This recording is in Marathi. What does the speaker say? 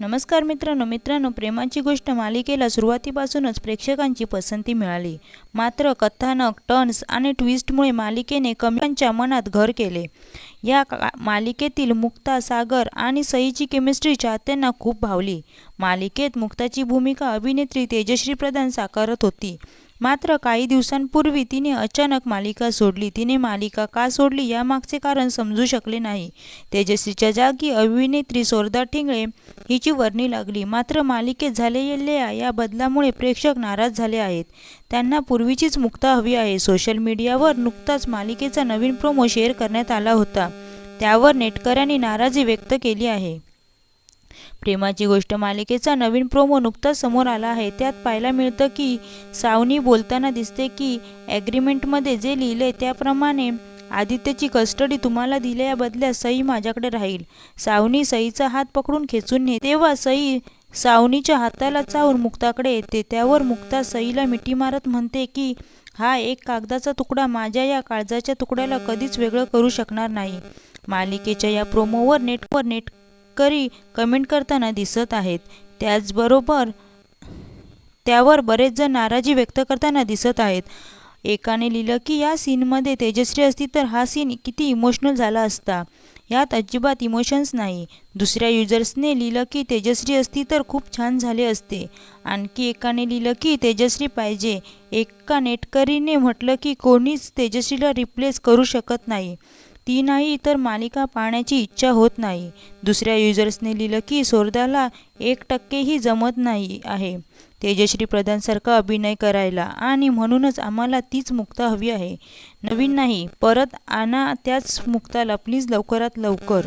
नमस्कार मित्रांनो मित्रांनो प्रेमाची गोष्ट मालिकेला सुरुवातीपासूनच प्रेक्षकांची पसंती मिळाली. मात्र कथानक टर्न्स आणि ट्विस्टमुळे मालिकेने कमीच्या मनात घर केले. या मालिकेतील मुक्ता सागर आणि सईची केमिस्ट्री चाहत्यांना खूप भावली. मालिकेत मुक्ताची भूमिका अभिनेत्री तेजश्री प्रधान साकारत होती. मात्र काही दिवसांपूर्वी तिने अचानक मालिका सोडली. तिने मालिका का सोडली यामागचे कारण समजू शकले नाही. तेजस्वीच्या जागी अभिनेत्री सोरदा ठिंगळे हिची वर्णी लागली. मात्र मालिकेत झालेल्या या बदलामुळे प्रेक्षक नाराज झाले आहेत. त्यांना पूर्वीचीच मुक्ता हवी आहे. सोशल मीडियावर नुकताच मालिकेचा नवीन प्रोमो शेअर करण्यात आला होता. त्यावर नेटकऱ्यांनी नाराजी व्यक्त केली आहे. प्रेमाची गोष्ट मालिकेचा नवीन प्रोमो नुकताच समोर आला आहे. त्यात पाहायला मिळतं की सावनी बोलताना दिसते की ॲग्रीमेंटमध्ये जे लिहिले त्याप्रमाणे आदित्यची कस्टडी तुम्हाला दिल्या बदल्यात सई माझ्याकडे राहील. सावनी सईचा हात पकडून खेचून ने तेव्हा सई सावनीच्या हाताला चावून मुक्ताकडे येते. त्यावर मुक्ता सईला मिठी मारत म्हणते की हा एक कागदाचा तुकडा माझ्या या काळजाच्या तुकड्याला कधीच वेगळं करू शकणार नाही. मालिकेच्या या प्रोमोवर नेटवर नेट शेतकरी कमेंट करताना दिसत आहेत. त्याचबरोबर त्यावर बरेच जण नाराजी व्यक्त करताना दिसत आहेत. एकाने लिहिलं की या सीनमध्ये तेजश्री असती तर हा सीन किती इमोशनल झाला असता. यात अजिबात इमोशन्स नाही. दुसऱ्या युजर्सने लिहिलं की तेजश्री असती तर खूप छान झाले असते. आणखी एकाने लिहिलं की तेजश्री पाहिजे. एका नेटकरीने म्हटलं की कोणीच तेजश्रीला रिप्लेस करू शकत नाही. ती नाही तर मालिका पाहण्याची इच्छा होत नाही. दुसऱ्या युजर्सने लिहिलं की सोरदाला एक टक्केही जमत नाही आहे. तेजश्री प्रधानसारखा अभिनय करायला आणि म्हणूनच आम्हाला तीच मुक्ता हवी आहे. नवीन नाही परत आणा त्याच मुक्ताला. प्लीज लवकरात लवकर.